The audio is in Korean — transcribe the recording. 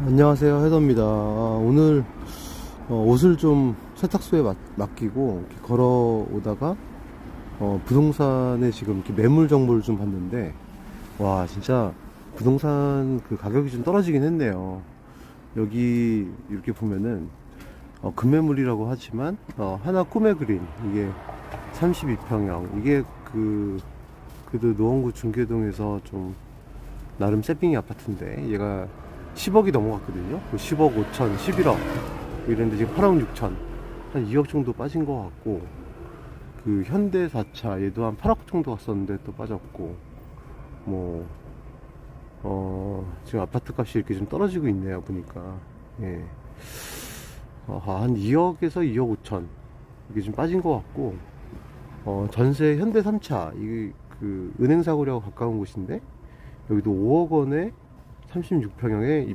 안녕하세요 해더입니다. 아, 오늘 어, 옷을 좀 세탁소에 맡, 맡기고 이렇게 걸어 오다가 어, 부동산에 지금 매물 정보를 좀 봤는데 와 진짜 부동산 그 가격이 좀 떨어지긴 했네요. 여기 이렇게 보면은 어, 금매물이라고 하지만 어, 하나 꿈의 그린 이게 32평형. 이게 그 그래도 노원구 중계동에서 좀 나름 세핑이 아파트인데 얘가 10억이 넘어갔거든요. 그 10억 5천, 11억 이랬는데 지금 8억 6천 한 2억 정도 빠진 것 같고 그 현대 4차 얘도 한 8억 정도 갔었는데 또 빠졌고 뭐 어, 지금 아파트 값이 이렇게 좀 떨어지고 있네요 보니까 예. 어, 한 2억에서 2억 5천 이게 좀 빠진 것 같고 어, 전세 현대 3차 이게 그 은행 사거리하고 가까운 곳인데 여기도 5억 원에 36평형에